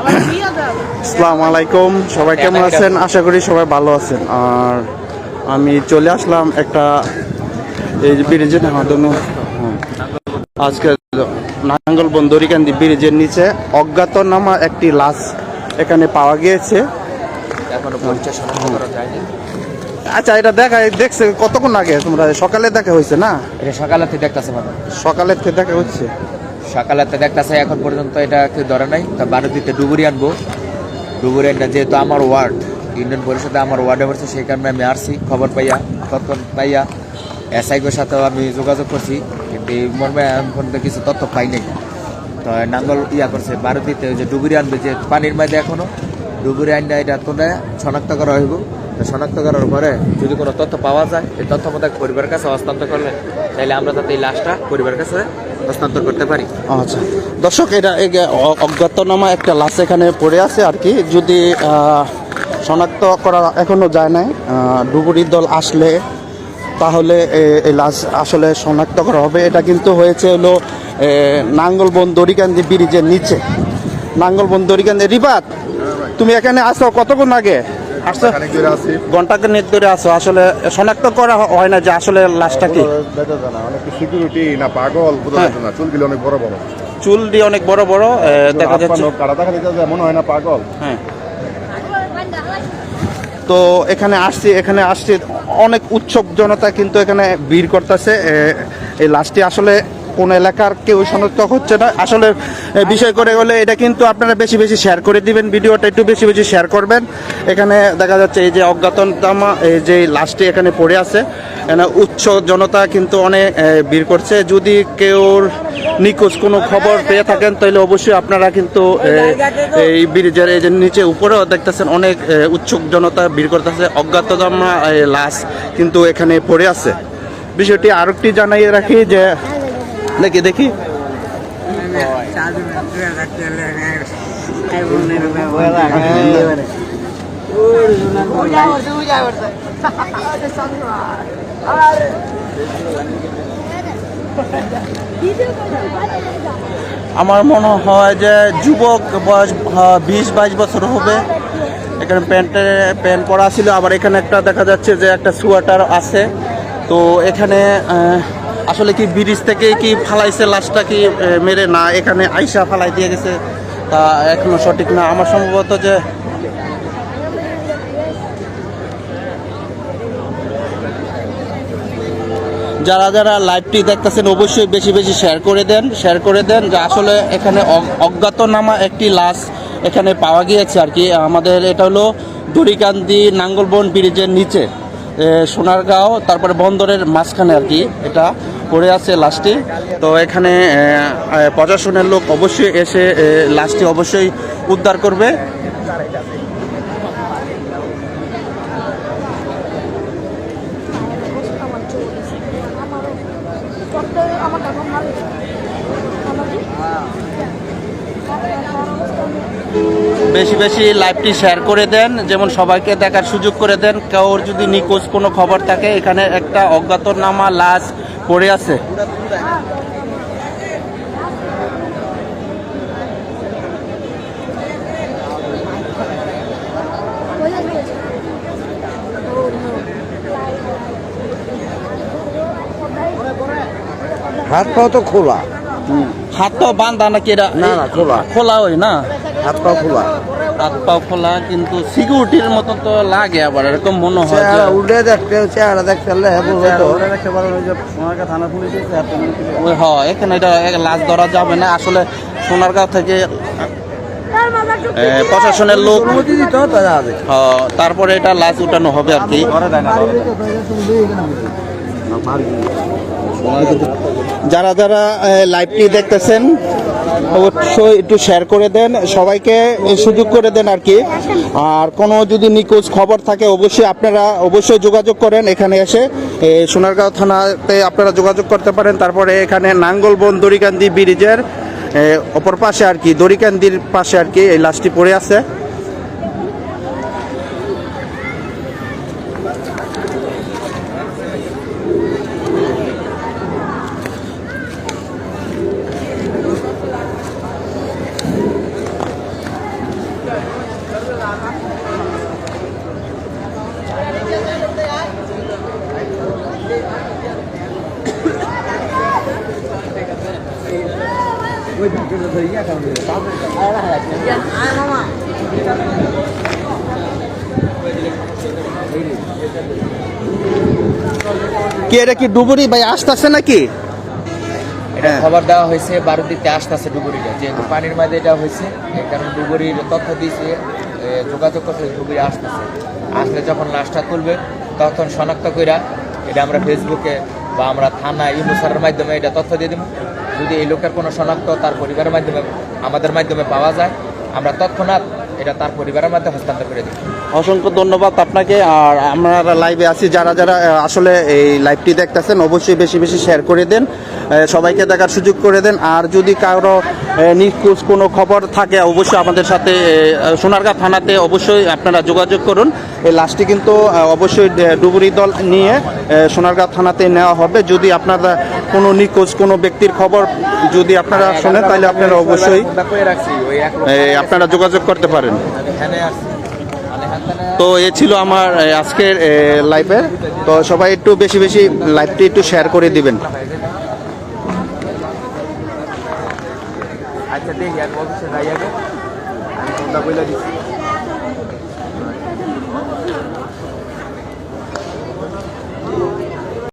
আসসালামু আলাইকুম। সবাই কেমন আছেন? আশা করি সবাই ভালো আছেন। আর আমি চলে আসলাম একটা এই ব্রিজের হাদন আজকে নাঙ্গল বন্দরিকান্দি ব্রিজের নিচে অজ্ঞাত নামা একটি লাশ এখানে পাওয়া গিয়েছে। আচ্ছা এটা দেখা দেখছে কতক্ষণ আগে? তোমরা সকালে দেখা হয়েছে না? এটা থেকে দেখতেছে সকালের থেকে দেখা হচ্ছে। সকালেতে দেখতেছে এখন পর্যন্ত এটা কেউ ধরে নাই। তা বারোদিতে ডুবুরি আনব। ডুবুরি আনটা যেহেতু আমার ওয়ার্ড, ইউনিয়ন পরিষদে আমার ওয়ার্ডে পড়ছে, সেই কারণে আমি আসছি খবর পাইয়া তৎক্ষণ পাইয়া, এসআইগোর সাথেও আমি যোগাযোগ করছি, কিন্তু এই মর্মে পর্যন্ত কিছু তথ্য পাই নাই। তো নাঙ্গল ইয়া করছে, বারোদিতে যে ডুবুরি আনবে, যে পানির মধ্যে এখনও ডুবুরি আনটা এটা তোলে, শনাক্ত করা হইব। তো শনাক্ত করার পরে যদি কোনো তথ্য পাওয়া যায়, এই তথ্য মতো পরিবারের কাছে হস্তান্তর করলে তাহলে আমরা তাতে এই লাশটা পরিবারের কাছে হস্তান্তর করতে পারি। আচ্ছা। দর্শক, এটা অজ্ঞাতনামা একটা লাশ এখানে পড়ে আছে আর কি। যদি শনাক্ত করা এখনও যায় নাই ডুবুরির দল আসলে তাহলে এই লাশ আসলে শনাক্ত করা হবে। এটা কিন্তু হয়েছে হলো নাঙ্গলবন দড়িকান্দি ব্রিজের নিচে। নাঙ্গলবন দড়িকান্দি রিবাত তুমি এখানে আসো কতক্ষণ আগে? আসছো? ঘন্টাকে নেট ধরে আসো আসলে শনাক্ত করা হয় না যে আসলে লাশটা কি? সিকিউরিটি না পাগল হ্যাঁ। চুলগুলো অনেক বড় বড়। চুল দিয়ে অনেক বড় বড় দেখা যাচ্ছে কাটা দেখা হয় না পাগল। হ্যাঁ। তো এখানে আসছি এখানে আসছি। অনেক উৎসব জনতা কিন্তু এখানে ভিড় করতেছে। এই লাশটি আসলে কোন এলাকার কেউ শনাক্ত হচ্ছে না। আসলে বিষয় করে হলে এটা কিন্তু আপনারা বেশি বেশি শেয়ার করে দিবেন, ভিডিওটা একটু বেশি বেশি শেয়ার করবেন। এখানে দেখা যাচ্ছে এই যে অজ্ঞাতনামা, এই যে লাশটি এখানে পড়ে আছে। উচ্চ জনতা কিন্তু অনেক ভিড় করছে। যদি কেউ নিখোঁজ কোনো খবর পেয়ে থাকেন, তাহলে অবশ্যই আপনারা কিন্তু এই ব্রিজের এই যে নিচে উপরেও দেখতেছেন অনেক উৎসুক জনতা ভিড় করতেছে। অজ্ঞাতনামা লাশ কিন্তু এখানে পড়ে আছে। বিষয়টি আরেকটি জানাই রাখি যে দেখি দেখি? আমার মনে হয় যে যুবক বয়স বিশ বাইশ বছর হবে। এখানে প্যান্টে, প্যান্ট পরা ছিল। আবার এখানে একটা দেখা যাচ্ছে যে একটা সোয়াটার আছে। তো এখানে আসলে কি ব্রিজ থেকে কি ফালাইছে লাশটা কি মেরে? না, এখানে আইসা ফালাই দিয়ে গেছে। তা এখনও সঠিক না। আমার সম্ভবত যে যারা যারা লাইভটি দেখতেছেন, অবশ্যই বেশি বেশি শেয়ার করে দেন শেয়ার করে দেন যে আসলে এখানে অজ্ঞাতনামা একটি লাশ এখানে পাওয়া গিয়েছে আর কি। আমাদের এটা হলো দড়িকান্দি নাঙ্গলবন ব্রিজের নিচে সোনারগাঁও, তারপরে বন্দরের মাঝখানে আর কি এটা। পড়ে আছে লাশটি। তো এখানে প্রশাসনের লোক অবশ্যই এসে লাশটি অবশ্যই উদ্ধার করবে। বেশি বেশি লাইভটি শেয়ার করে দেন, যেমন সবাইকে দেখার সুযোগ করে দেন। কেউ যদি নিখোঁজ কোনো খবর থাকে, এখানে একটা অজ্ঞাতনামা, লাশ পড়ে আছে হাত পা তো খোলা হাত পা বান্ধা নাকি এটা না, না, খোলা। খোলা ওই না হাত পা খোলা। হাত পা খোলা কিন্তু সিকিউরিটির মতো তো লাগে আবার এরকম মনে হয় উল্টে দেখতে চেহারা দেখতে হ্যাঁ এখানে এটা লাশ ধরা যাবে না। আসলে সোনারগাঁও থেকে প্রশাসনের লোক তারপরে এটা লাশ উঠানো হবে আর কি। যারা যারা লাইভটি দেখতেছেন, অবশ্যই একটু শেয়ার করে দেন, সবাইকে সুযোগ করে দেন আর কি। আর কোনো যদি নিখোঁজ খবর থাকে, অবশ্যই আপনারা অবশ্যই যোগাযোগ করেন এখানে এসে। সোনারগাঁও থানাতে আপনারা যোগাযোগ করতে পারেন। তারপরে এখানে নাঙ্গলবন দড়িকান্দি ব্রিজের অপর পাশে আর কি, দড়িকান্দির পাশে আর কি, এই লাশটি পড়ে আছে। কি এটা কি ডুবুরি ভাই আসতেছে নাকি? এটা হ্যাঁ। খবর দেওয়া হয়েছে বারো দিতে আসতেছে ডুবুরিটা। যেহেতু পানির মাঝে এটা হয়েছে কারণ কারণে ডুবুরির তথ্য দিয়েছে যোগাযোগ করছে ডুবুরি আসতেছে। আসলে যখন লাশটা তুলবে তখন শনাক্ত কইরা এটা আমরা ফেসবুকে বা আমরা থানা ইউনুসারের মাধ্যমে এটা তথ্য দিয়ে দেবো যদি এই লোকের কোনো শনাক্ত তার পরিবারের মাধ্যমে, আমাদের মাধ্যমে পাওয়া যায়, আমরা তৎক্ষণাৎ এটা তার পরিবারের মাধ্যমে হস্তান্তর করে দিই। অসংখ্য ধন্যবাদ আপনাকে, আর আমরা লাইভে আছি, যারা যারা আসলে এই লাইভটি দেখতেছেন, অবশ্যই বেশি বেশি শেয়ার করে দেন। সবাইকে দেখার সুযোগ করে দেন। আর যদি কারও নিখোঁজ কোনো খবর থাকে, অবশ্যই আমাদের সাথে সোনারগাঁ থানাতে অবশ্যই আপনারা যোগাযোগ করুন। এই লাশটি কিন্তু অবশ্যই ডুবুরি দল নিয়ে সোনারগাঁ থানাতে নেওয়া হবে। যদি আপনারা কোনো নিখোঁজ কোনো ব্যক্তির খবর যদি আপনারা শোনেন, তাহলে আপনারা অবশ্যই আপনারা যোগাযোগ করতে পারেন। তো এ ছিল আমার আজকের লাইভের তো সবাই একটু বেশি বেশি লাইভটি একটু শেয়ার করে দিবেন। আচ্ছা দেখি আমি অফিসে যাই আগে আমি ফোনটা বলে দিচ্ছি